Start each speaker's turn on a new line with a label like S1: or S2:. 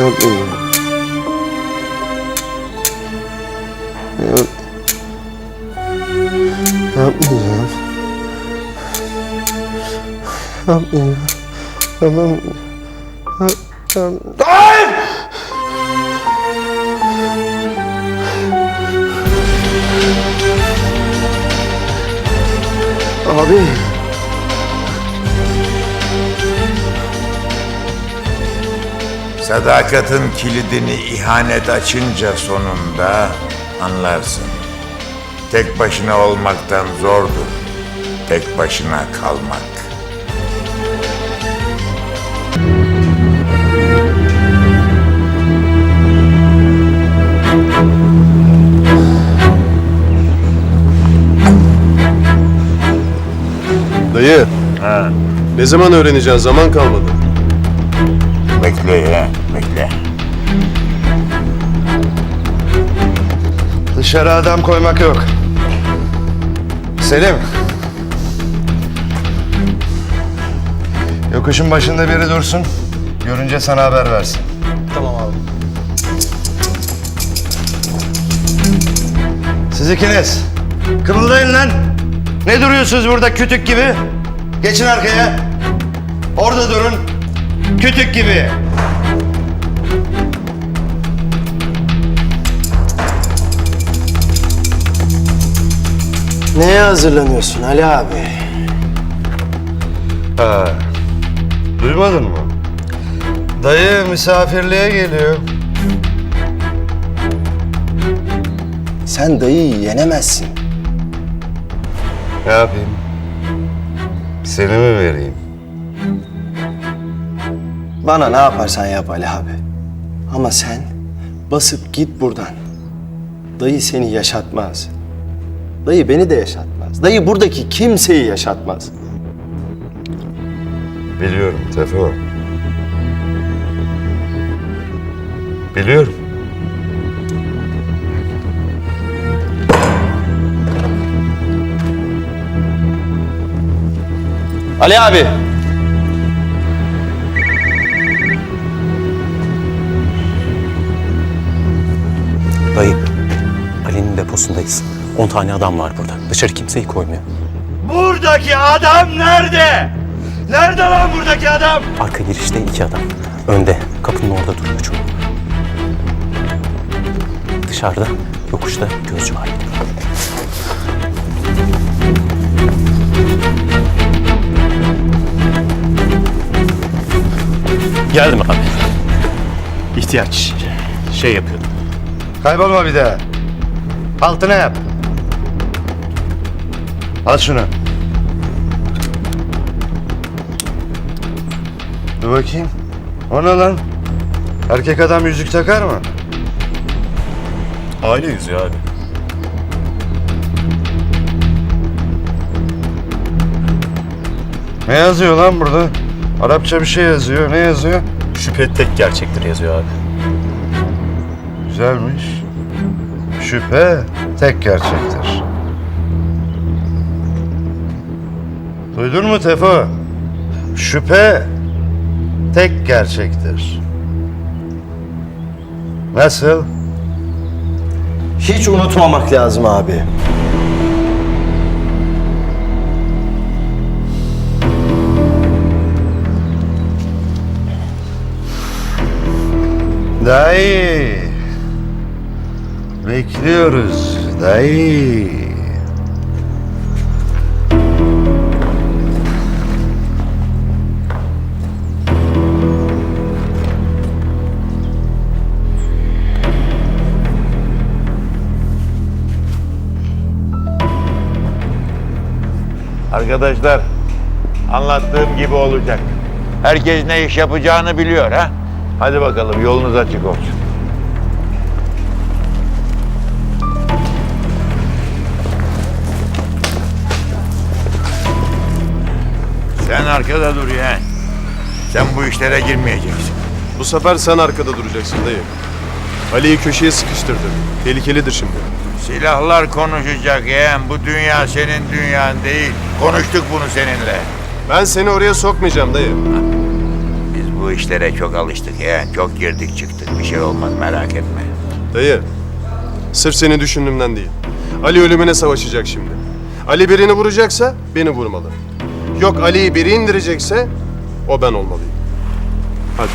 S1: Yapmayacağım. Yap... Yapmayacağım. Yapmayacağım. Tamam. Yap- yap- Abi.
S2: Sadakatin kilidini ihanet açınca sonunda anlarsın. Tek başına olmaktan zordur. Tek başına kalmak.
S1: Dayı. Ne zaman öğreneceğiz? Zaman kalmadı.
S2: Bekle ya, bekle.
S3: Dışarı adam koymak yok. Selim. Yokuşun başında biri dursun. Görünce sana haber versin.
S4: Tamam abi.
S3: Siz ikiniz. Kımıldayın lan. Ne duruyorsunuz burada kütük gibi? Geçin arkaya. Orada durun. Kütük gibi.
S1: Neye hazırlanıyorsun Ali abi?
S3: Ha. Duymadın mı? Dayı misafirliğe geliyor.
S1: Sen dayıyı yenemezsin.
S3: Ne yapayım? Seni mi vereyim?
S1: Bana ne yaparsan yap Ali abi. Ama sen basıp git buradan. Dayı seni yaşatmaz. Dayı beni de yaşatmaz. Dayı buradaki kimseyi yaşatmaz.
S3: Biliyorum Tefo. Biliyorum.
S1: Ali abi.
S4: Dayı, Ali'nin deposundayız. 10 tane adam var burada. Dışarı kimseyi koymuyor.
S3: Buradaki adam nerede? Nerede lan buradaki adam?
S4: Arka girişte iki adam. Önde, kapının orada duruyor çoğu. Dışarıda, yokuşta gözcü var. Geldim abi. İhtiyaç şey yapıyordum.
S3: Kaybolma bir daha. Altına yap. Al şunu. Dur bakayım. O ne lan? Erkek adam yüzük takar mı?
S4: Aile yüzüğü abi.
S3: Ne yazıyor lan burada? Arapça bir şey yazıyor. Ne yazıyor?
S4: Şüphe tek gerçektir yazıyor abi.
S3: Güzelmiş. Şüphe tek gerçektir. Duydun mu Tefo? Şüphe tek gerçektir. Nasıl?
S1: Hiç unutmamak lazım abi.
S3: Dayı. Bekliyoruz dayı.
S2: Arkadaşlar, anlattığım gibi olacak. Herkes ne iş yapacağını biliyor ha? Hadi bakalım yolunuz açık olsun. Sen arkada dur ya. Sen bu işlere girmeyeceksin.
S5: Bu sefer sen arkada duracaksın dayı. Ali'yi köşeye sıkıştırdı. Tehlikelidir şimdi.
S2: Silahlar konuşacak yeğen. Bu dünya senin dünyan değil. Konuştuk bunu seninle.
S5: Ben seni oraya sokmayacağım dayı.
S2: Biz bu işlere çok alıştık ya. Çok girdik çıktık. Bir şey olmaz merak etme.
S5: Dayı, sırf seni düşündüğümden değil. Ali ölümüne savaşacak şimdi. Ali birini vuracaksa beni vurmalı. Yok Ali'yi biri indirecekse o ben olmalıyım. Hadi.